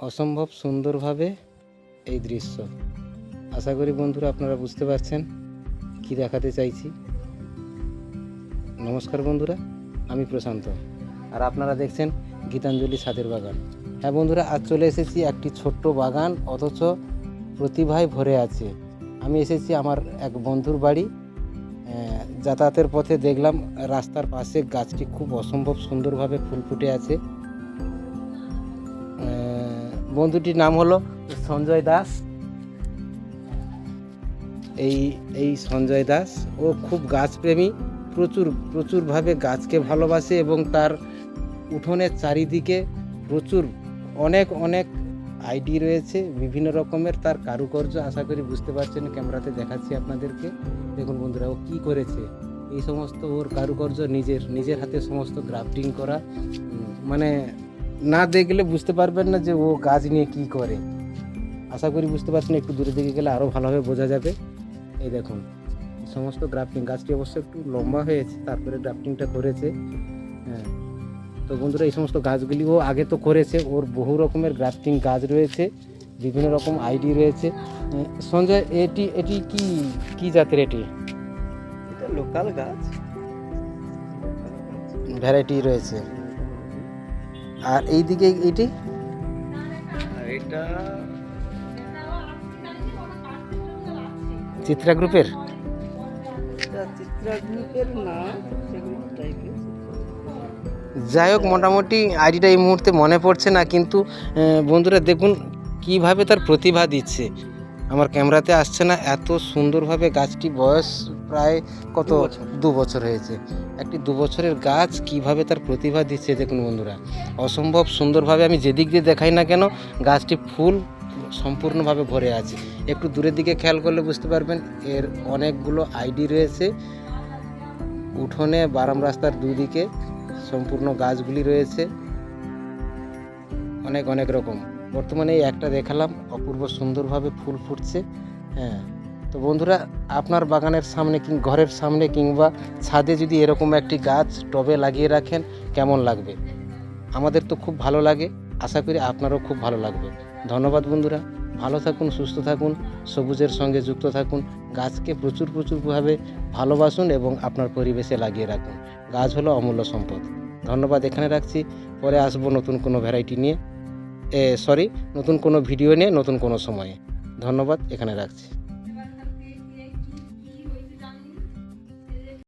অসম্ভব সুন্দরভাবে এই দৃশ্য। আশা করি বন্ধুরা আপনারা বুঝতে পারছেন কি দেখাতে চাইছি। নমস্কার বন্ধুরা, আমি প্রশান্ত। আর আপনারা দেখছেন গীতাঞ্জলি ছাদের বাগান। হ্যাঁ বন্ধুরা, আজ চলে এসেছি একটি ছোট্ট বাগান, অথচ প্রতিভায় ভরে আছে। আমি এসেছি আমার এক বন্ধুর বাড়ি। যাতায়াতের পথে দেখলাম রাস্তার পাশে গাছটি খুব অসম্ভব সুন্দরভাবে ফুল ফুটে আছে। বন্ধুটির নাম হলো সঞ্জয় দাস। এই এই সঞ্জয় দাস, ও খুব গাছপ্রেমী, প্রচুর, প্রচুরভাবে গাছকে ভালোবাসে এবং তার উঠোনের চারিদিকে প্রচুর, অনেক অনেক আইডি রয়েছে, বিভিন্ন রকমের তার কারুকার্য। আশা করি বুঝতে পারছেন, ক্যামেরাতে দেখাচ্ছি আপনাদেরকে। দেখুন বন্ধুরা, ও কী করেছে? এই সমস্ত ওর কারুকার্য নিজের নিজের হাতে সমস্ত গ্রাফটিং করা মানে না দেখলে বুঝতে পারবেন না যে ও গাছ নিয়ে কি করে। আশা করি বুঝতে পারছেন একটু দূরে দিকে গেলে আরও ভালোভাবে বোঝা যাবে। এই দেখুন সমস্ত গ্রাফটিং গাছটি অবশ্য একটু লম্বা হয়েছে তারপরে গ্রাফটিংটা করেছে। হ্যাঁ তো বন্ধুরা এই সমস্ত গাছগুলি ও আগে তো করেছে ওর বহু রকমের গ্রাফটিং গাছ রয়েছে বিভিন্ন রকম আইডি রয়েছে। সঞ্জয় এটি এটি কি কি জাতের এটি? এটা লোকাল গাছ। ভ্যারাইটি রয়েছে। আর এই দিকে এটি? চিত্রা গ্রুপের? চিত্রা গ্রুপের না যাই হোক মোটামুটি আইডিটা এই মুহূর্তে মনে পড়ছে না কিন্তু বন্ধুরা দেখুন কীভাবে তার প্রতিভা দিচ্ছে। আমার ক্যামেরাতে আসছে না এত সুন্দরভাবে গাছটি বয়স প্রায় কত? দু বছর। হয়েছে। একটি দু বছরের গাছ কীভাবে তার প্রতিভা দিচ্ছে দেখুন বন্ধুরা। অসম্ভব সুন্দরভাবে আমি যেদিক দিয়ে দেখাই না কেন গাছটি ফুল সম্পূর্ণভাবে ভরে আছে। একটু দূরের দিকে খেয়াল করলে বুঝতে পারবেন এর অনেকগুলো আইডি রয়েছে। উঠোনে বারাম রাস্তার দুদিকে সম্পূর্ণ গাছগুলি রয়েছে। অনেক অনেক রকম। বর্তমানে এই একটা দেখালাম, অপূর্ব সুন্দরভাবে ফুল ফুটছে হ্যাঁ। তো বন্ধুরা, আপনার বাগানের সামনে কিং, ঘরের সামনে কিংবা ছাদে যদি এরকম একটি গাছ টবে লাগিয়ে রাখেন, কেমন লাগবে? আমাদের তো খুব ভালো লাগে, আশা করি আপনারও খুব ভালো লাগবে। ধন্যবাদ বন্ধুরা, ভালো থাকুন, সুস্থ থাকুন, সবুজের সঙ্গে যুক্ত থাকুন, গাছকে প্রচুর প্রচুরভাবে ভালোবাসুন এবং আপনার পরিবেশে লাগিয়ে রাখুন। গাছ হলো অমূল্য সম্পদ। ধন্যবাদ এখানে রাখছি, পরে আসব নতুন কোনো ভ্যারাইটি নিয়ে। সরি নতুন কোনো ভিডিও নিয়ে নতুন কোনো সময়ে। ধন্যবাদ এখানে রাখছি।